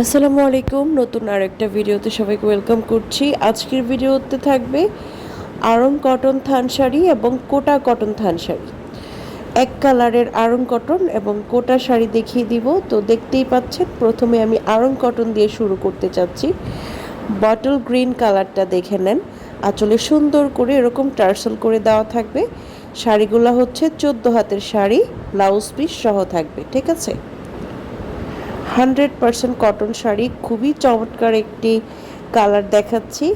আসসালামু আলাইকুম, নতুন আরেকটা ভিডিওতে সবাইকে ওয়েলকাম করছি। আজকের ভিডিওতে থাকবে আরং কটন থান শাড়ি এবং কোটা কটন থান শাড়ি। এক কালারের আরং কটন এবং কোটা শাড়ি দেখিয়ে দিব। তো দেখতেই পাচ্ছেন, প্রথমে আমি আরং কটন দিয়ে শুরু করতে চাচ্ছি। বটল গ্রিন কালারটা দেখে নেন। আঁচলে সুন্দর করে এরকম টার্সেল করে দেওয়া থাকবে। শাড়িগুলো হচ্ছে চোদ্দ হাতের শাড়ি, ব্লাউজ পিস সহ থাকবে, ঠিক আছে? হান্ড্রেড পারসেন্ট কটন শাড়ি, খুবই চমৎকার একটি কালার দেখাচ্ছি।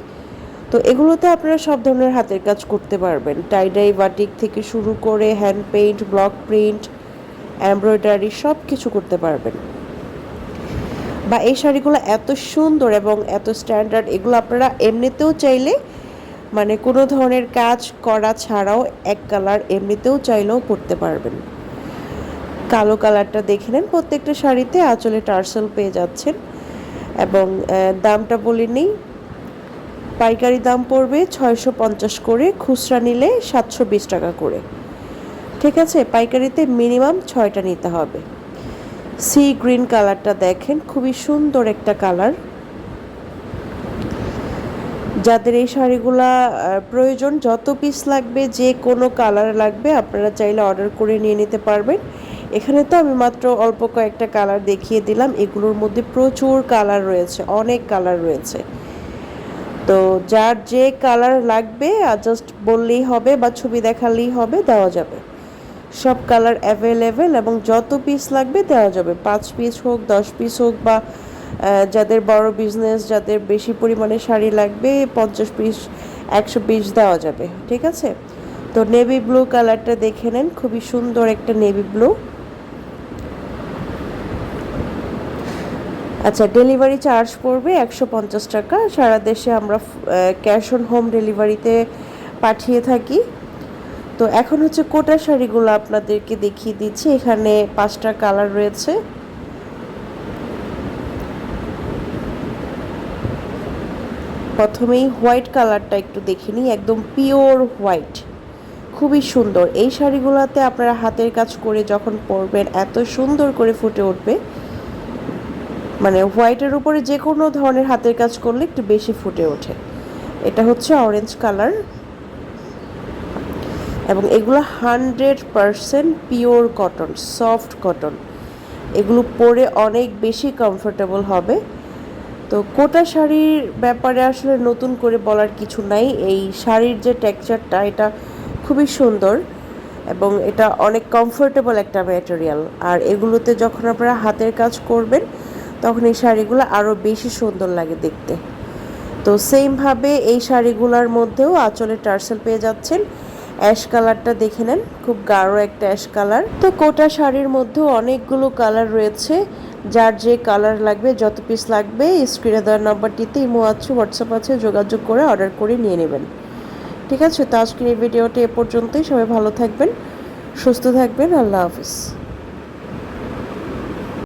তো এগুলোতে আপনারা সব ধরনের হাতের কাজ করতে পারবেন। টাইডাই বাটিক থেকে শুরু করে hand paint block print embroidery সব কিছু করতে পারবেন। বা এই শাড়িগুলো এত সুন্দর এবং এত স্ট্যান্ডার্ড এগুলো আপনারা এমনিতেও চাইলে মানে কোনো ধরনের কাজ করা ছাড়াও এক কালার এমনিতেও চাইলেও পরতে পারবেন। কালো কালারটা দেখে নেন। প্রত্যেকটা শাড়িতে আঁচলে টার্সেল পেয়ে যাচ্ছেন। এবং দামটা বলে নিই। পাইকারি দাম পড়বে ছয়শো পঞ্চাশ করে, খুচরা নিলে সাতশো বিশ টাকা করে। ঠিক আছে, পাইকারিতে মিনিমাম ছয়টা নিতে হবে। সি গ্রিন কালারটা দেখেন, খুবই সুন্দর একটা কালার। যাদের এই শাড়িগুলা প্রয়োজন, যত পিস লাগবে, যে কোনো কালার লাগবে, আপনারা চাইলে অর্ডার করে নিয়ে নিতে পারবেন। এখানে তো আমি মাত্র অল্প কয়েকটা কালার দেখিয়ে দিলাম। এগুলোর মধ্যে প্রচুর কালার রয়েছে, অনেক কালার রয়েছে। তো যার যে কালার লাগবে জাস্ট বললেই হবে বা ছবি দেখালেই হবে, দেওয়া যাবে। সব কালার অ্যাভেলেবেল এবং যত পিস লাগবে, দেওয়া যাবে। পাঁচ পিস হোক, দশ পিস হোক বা যাদের বড় বিজনেস যাদের বেশি পরিমাণে শাড়ি লাগবে, পঞ্চাশ পিস একশো পিস দেওয়া যাবে। ঠিক আছে? তো নেভি ব্লু কালারটা দেখে নেন। খুবই সুন্দর একটা নেভি ব্লু আচ্ছা ডেলিভারি চার্জ পড়বে একশো পঞ্চাশ টাকা। সারা দেশে আমরা ক্যাশ অন হোম ডেলিভারিতে পাঠিয়ে থাকি। তো এখন হচ্ছে কোটা শাড়িগুলো আপনাদেরকে দেখিয়ে দিচ্ছি। এখানে পাঁচটা কালার রয়েছে। প্রথমেই হোয়াইট কালারটা একটু দেখে নিই। একদম পিওর হোয়াইট খুবই সুন্দর। এই শাড়িগুলোতে আপনারা হাতের কাজ করে যখন পরবেন, এত সুন্দর করে ফুটে উঠবে। মানে হোয়াইটের উপরে যে কোনো ধরনের হাতের কাজ করলে একটু বেশি ফুটে ওঠে। এটা হচ্ছে অরেঞ্জ কালার এবং এগুলো hundred percent pure cotton soft cotton এগুলো পরে অনেক বেশি কমফোর্টেবল হবে। তো কোটা শাড়ির ব্যাপারে আসলে নতুন করে বলার কিছু নাই। এই শাড়ির যে টেক্সচারটা এটা খুবই সুন্দর এবং এটা অনেক কমফোর্টেবল একটা ম্যাটেরিয়াল আর এগুলোতে যখন আপনারা হাতের কাজ করবেন তখন এই শাড়িগুলো আরও বেশি সুন্দর লাগে দেখতে। তো সেমভাবে এই শাড়িগুলোর মধ্যেও আঁচলে টার্সেল পেয়ে যাচ্ছেন। অ্যাশ কালারটা দেখে নেন, খুব গাঢ় একটা অ্যাশ কালার তো কোটা শাড়ির মধ্যেও অনেকগুলো কালার রয়েছে। যার যে কালার লাগবে, যত পিস লাগবে স্ক্রিনে দেওয়ার নাম্বারটিতে ইমো আছে হোয়াটসঅ্যাপ আছে, যোগাযোগ করে অর্ডার করে নিয়ে নেবেন। ঠিক আছে? তো আজকের এই ভিডিওটি এ পর্যন্তই। সবাই ভালো থাকবেন, সুস্থ থাকবেন। আল্লাহ হাফিজ।